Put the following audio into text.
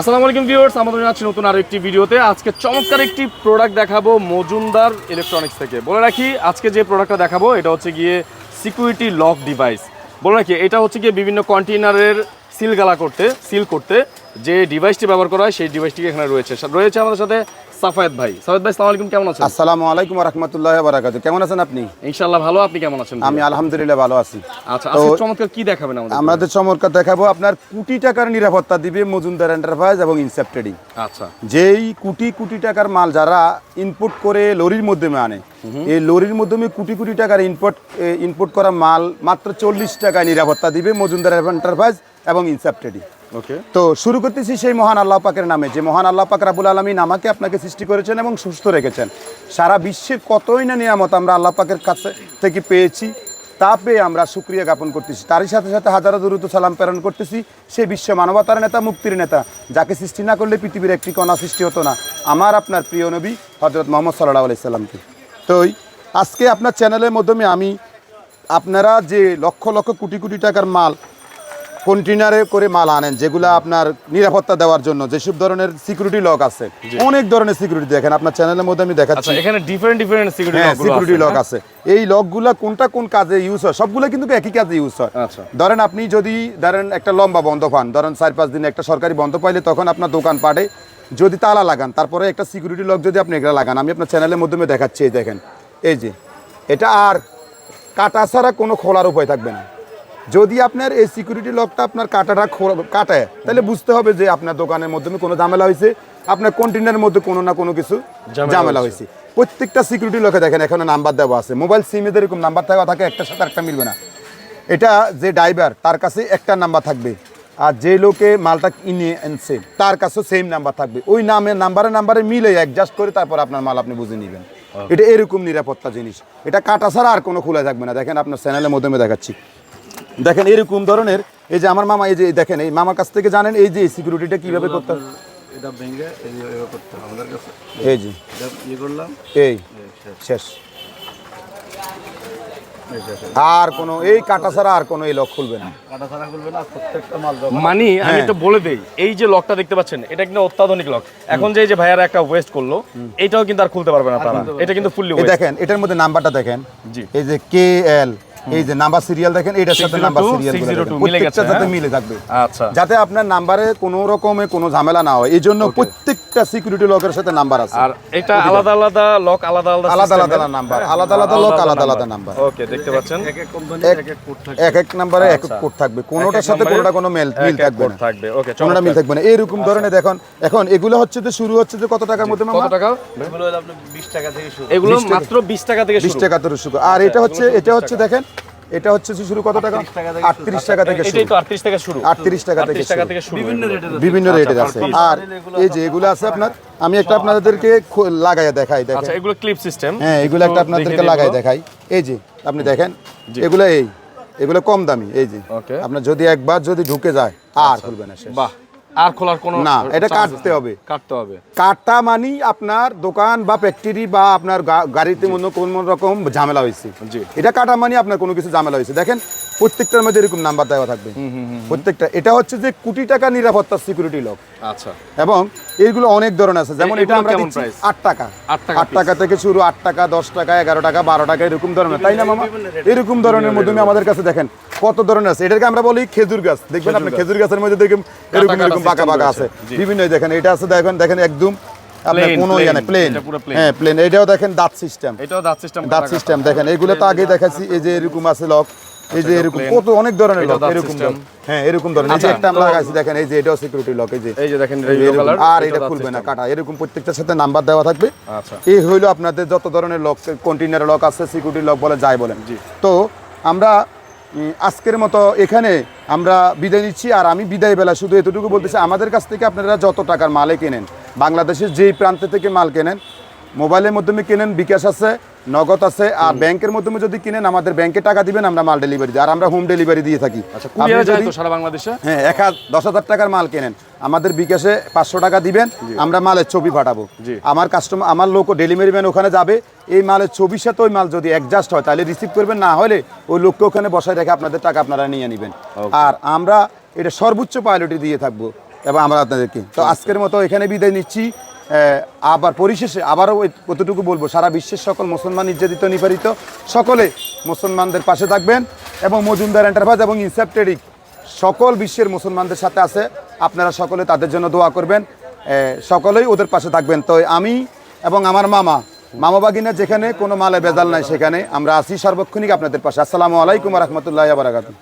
আসসালামু আলাইকুম ভিউয়ার্স আমাদের আছি নতুন আরও একটি ভিডিওতে। আজকে চমৎকার একটি প্রোডাক্ট দেখাবো মজুমদার ইলেকট্রনিক্স থেকে। বলে রাখি, আজকে যে প্রোডাক্টটা দেখাবো, এটা হচ্ছে গিয়ে সিকিউরিটি লক ডিভাইস বলে রাখি, এটা হচ্ছে গিয়ে বিভিন্ন কন্টেইনারের সিল গালা করতে সিল করতে যে ডিভাইসটি ব্যবহার করা হয়, সেই ডিভাইসটি এখানে রয়েছে। রয়েছে আমাদের সাথে সাফায়েত ভাই। সাফায়েত ভাই আলাইকুম কেমন আছেন? আসসালামু আলাইকুম রহমতুল্লাহ কেমন আছেন আপনি? ইনশাআল্লাহ ভালো আপনি কেমন আছেন আমি আলহামদুলিল্লাহ ভালো আছি। আচ্ছা আজকে চমৎকার কি দেখাবেন আমাদের আমাদের চমৎকার দেখাবো আপনার কোটি টাকার নিরাপত্তা দিবে মজুমদার এন্টারপ্রাইজ এবং ইনসেপ্ট ট্রেডিং আচ্ছা। যেই কোটি কোটি টাকার মাল যারা ইনপুট করে লরির মাধ্যমে আনে এই লরির মাধ্যমে কোটি কোটি টাকার ইনপুট ইনপুট করা মাল মাত্র চল্লিশ টাকায় নিরাপত্তা দিবে মজুমদার এন্টারপ্রাইজ এবং ইনসেপ ট্রেডিং ওকে তো শুরু করতেছি সেই মহান আল্লাহ পাকের নামে। যে মহান আল্লাহ পাক রাবুল আলমিন আমাকে আপনাকে সৃষ্টি করেছেন এবং সুস্থ রেখেছেন। সারা বিশ্বের কতই না নিয়ামত আমরা আল্লাহ পাকের কাছে থেকে পেয়েছি তা পেয়ে আমরা সুক্রিয়া জ্ঞাপন করতেছি। তারই সাথে সাথে হাজারো দূরত সালাম প্রেরণ করতেছি সে বিশ্ব মানবতার নেতা মুক্তির নেতা। যাকে সৃষ্টি না করলে পৃথিবীর একটি কণা সৃষ্টি হতো না। আমার আপনার প্রিয় নবী হজরত মোহাম্মদ সাল্লাহ আলাইসাল্লামকে তো আজকে আপনার চ্যানেলের মাধ্যমে আমি আপনারা যে লক্ষ লক্ষ কোটি কোটি টাকার মাল কন্টেনারে করে মাল আনেন যেগুলো আপনার নিরাপত্তা দেওয়ার জন্য যেসব ধরনের সিকিউরিটি লক আছে। অনেক ধরনের সিকিউরিটি দেখেন আপনার চ্যানেলের মধ্যে আমি দেখাচ্ছি। আচ্ছা এখানে different different security security lock আছে এই লকগুলা কোনটা কোন কাজে ইউজ হয়? সবগুলো কিন্তু একই কাজে ইউজ হয়। আচ্ছা। ধরেন আপনি যদি ধরেন একটা লম্বা বন্ধ পান ধরেন চার পাঁচ দিনে একটা সরকারি বন্ধ পাইলে তখন আপনার দোকান পাটে যদি তালা লাগান তারপরে একটা সিকিউরিটি লক যদি আপনি এগুলো লাগান আমি আপনার চ্যানেলের মাধ্যমে দেখাচ্ছি এই দেখেন। এই যে এটা আর কাটা ছাড়া কোনো খোলার উপায় থাকবে না। যদি আপনার এই সিকিউরিটি লকটা আপনার কাটাটা কাটায় তাহলে বুঝতে হবে যে আপনার দোকানের মাধ্যমে কোনো ঝামেলা হয়েছে আপনার কন্টেনারের মধ্যে কোনো না কোনো কিছু ঝামেলা ঝামেলা হয়েছে। প্রত্যেকটা সিকিউরিটি লকে দেখেন এখানে নাম্বার দেওয়া আছে। মোবাইল সিমে এরকম নাম্বার থাকা থাকে একটার সাথে একটা মিলবে না। এটা যে ড্রাইভার তার কাছে একটা নাম্বার থাকবে। আর যে লোকে মালটা কিনে আনছে তার কাছেও সেম নাম্বার থাকবে। ওই নামে নাম্বারে নাম্বারে মিলে অ্যাডজাস্ট করে তারপর আপনার মাল আপনি বুঝে নেবেন। এটা এরকম নিরাপত্তা জিনিস। এটা কাটা ছাড়া আর কোনো খোলা থাকবে না। দেখেন আপনার চ্যানেলের মাধ্যমে দেখাচ্ছি। দেখেন এরকম ধরনের এই যে আমার মামা এই যে দেখেন এই মামার কাছ থেকে জানেন এই যে সিকিউরিটিটা কীভাবে করতে হয়? এটা ভেঙে এই করতে হবে। আমাদের কাছে এই যে। ইয়ে করলাম। এই। শেষ। আর কোন এই কাটা ছাড়া আর কোনো এই লক খুলবে না। মানি আমি হ্যাঁ। একটু বলে দেই এই যে লকটা দেখতে পাচ্ছেন এটা কিন্তু অত্যাধুনিক লক এখন যে যে ভাইয়ারা একটা ওয়েস্ট করল এটাও কিন্তু আর খুলতে পারবে না তারা। এটা কিন্তু ফুললি দেখেন এটার মধ্যে নাম্বারটা দেখেন। জি। এই যে কে এল এই যে নাম্বার সিরিয়াল দেখেন এটার সাথে নাম্বার সিরিয়াল 602 মিলে প্রত্যেকটা যাতে হ্যাঁ? মিলে থাকবে। আচ্ছা। যাতে আপনার নাম্বারে কোনো রকমে কোনো ঝামেলা না হয় এই জন্য প্রত্যেকটা সিকিউরিটি লকের সাথে নাম্বার আছে। আর এটা আলাদা আলাদা লক আলাদা আলাদা আলাদা আলাদা নাম্বার আলাদা আলাদা লক আলাদা আলাদা নাম্বার। ওকে দেখতে পাচ্ছেন? এক এক কোম্পানি এক- এক কোড থাকে এক এক নাম্বারে এক এক কোড থাকবে। কোনোটার সাথে কোনোটা কোনো মেল মিল থাকবে কোড না। থাকবে। ওকে কোনোটা মিল থাকবে না। এইরকম ধরনের দেখুন এখন এগুলো হচ্ছে যে শুরু হচ্ছে যে কত টাকার মধ্যে কত টাকা? এগুলো হলো আপনার বিশ টাকা থেকে শুরু। এগুলো মাত্র 20 টাকা থেকে বিশ শুরু। টাকা থেকে শুরু। আর এটা হচ্ছে এটা হচ্ছে দেখেন এটা হচ্ছে যে শুরু কত টাকা? 38 টাকা থেকে আটত্রিশ টাকা থেকে শুরু। এটাই তো 38 থেকে শুরু। আটত্রিশ টাকা থেকে 38 টাকা থেকে শুরু। বিভিন্ন রেটের বিভিন্ন রেটের আছে। আর এই যে এগুলো আছে আপনার আমি একটা আপনাদেরকে লাগাইয়া দেখাই আচ্ছা দেখেন এগুলো ক্লিপ সিস্টেম হ্যাঁ এগুলো একটা আপনাদেরকে লাগাই দেখাই। এই যে আপনি দেখেন এগুলো এই এগুলো কম দামি এই যে. আপনার যদি একবার যদি ঢুকে যায় আর খুলবে না শেষ। বাহ। আর খোলার কোনো না এটা কাটতে হবে। কাটতে হবে। কাটা মানি আপনার দোকান বা ফ্যাক্টরি বা আপনার গাড়িতে মনে কোন রকম ঝামেলা হয়েছে। জি। এটা কাটা মানি আপনার কোনো কিছু ঝামেলা হয়েছে। দেখেন প্রত্যেকটার মধ্যে এরকম নাম্বার দেওয়া থাকবে। প্রত্যেকটা। এটা হচ্ছে যে কোটি টাকা নিরাপত্তা সিকিউরিটি লক আচ্ছা। এবং এইগুলো অনেক ধরনের আছে। যেমন এটা আমরা দিচ্ছি? আট টাকা। আট টাকা থেকে শুরু আট টাকা দশ টাকা এগারো টাকা বারো টাকা এরকম ধরনের। তাই না মামা? এরকম ধরনের মাধ্যমে আমাদের কাছে দেখেন কত ধরনের আছে। এটাকে আমরা বলি খেজুর গাছ। দেখবেন আপনি খেজুর গাছের মধ্যে দেখবেন এরকম এরকম বাঁকা বাঁকা আছে। বিভিন্ন দেখেন এটা আছে দেখেন দেখেন একদম আপনার কোনো ইয়ে নাই প্লেন। হ্যাঁ প্লেন এটাও দেখেন দাঁত সিস্টেম এটাও দাঁত সিস্টেম দাঁত সিস্টেম দেখেন এগুলো তো আগে দেখাচ্ছি এই যে এরকম আছে লক এই যে এরকম কত অনেক ধরনের লক এরকম হ্যাঁ এরকম ধরনের। এই যে আচ্ছা, একটা আমরা লাগাইছি দেখেন এই যে এটাও সিকিউরিটি লক এই যে। এই যে দেখেন। কালার আর এটা খুলবে না কাটা। এরকম প্রত্যেকটার সাথে নাম্বার দেওয়া থাকবে। আচ্ছা। এই হইল আপনাদের যত ধরনের লক কন্টেনার লক আছে সিকিউরিটি লক বলে যাই বলেন। তো আমরা আজকের মতো এখানে আমরা বিদায় নিচ্ছি আর আমি বিদায় বেলা শুধু এতটুকু বলতেছি আমাদের কাছ থেকে আপনারা যত টাকার মালে কেনেন বাংলাদেশের যেই প্রান্ত থেকে মাল কেনেন মোবাইলের মাধ্যমে কেনেন বিকাশ আছে নগদ আছে আর ব্যাংকের মাধ্যমে যদি কিনেন আমাদের ব্যাংকে টাকা দিবেন আমরা মাল ডেলিভারি দিই আর আমরা হোম ডেলিভারি দিয়ে থাকি। আচ্ছা সারা বাংলাদেশে? হ্যাঁ এক হাজার দশ হাজার টাকার মাল কেনেন। আমাদের বিকাশে পাঁচশো টাকা দিবেন আমরা মালের ছবি পাঠাবো। আমার কাস্টমার আমার লোক ডেলিভারি ম্যান ওখানে যাবে এই মালের ছবির সাথে ওই মাল যদি অ্যাডজাস্ট হয় তাহলে রিসিভ করবেন না হলে ওই লোককে ওখানে বসায় রেখে আপনাদের টাকা আপনারা নিয়ে নেবেন। আর আমরা এটা সর্বোচ্চ প্রায়োরিটি দিয়ে থাকব এবং আমরা আপনাদেরকে তো আজকের মতো এখানে বিদায় নিচ্ছি। আবার পরিশেষে আবারও কতটুকু বলব, সারা বিশ্বের সকল মুসলমান নির্যাতিত নিপারিত সকলে মুসলমানদের পাশে থাকবেন এবং মজুমদার এন্টারপ্রাইজ এবং ইনসেপ্টেরিক সকল বিশ্বের মুসলমানদের সাথে আছে। আপনারা সকলে তাদের জন্য দোয়া করবেন সকলেই ওদের পাশে থাকবেন। তো আমি এবং আমার মামা মামা বাগিনা যেখানে, কোনো মালে বেজাল নাই সেখানে। আমরা আসি সার্বক্ষণিক আপনাদের পাশে। আসসালামু আলাইকুম রহমতুল্লাহ বারাকাতু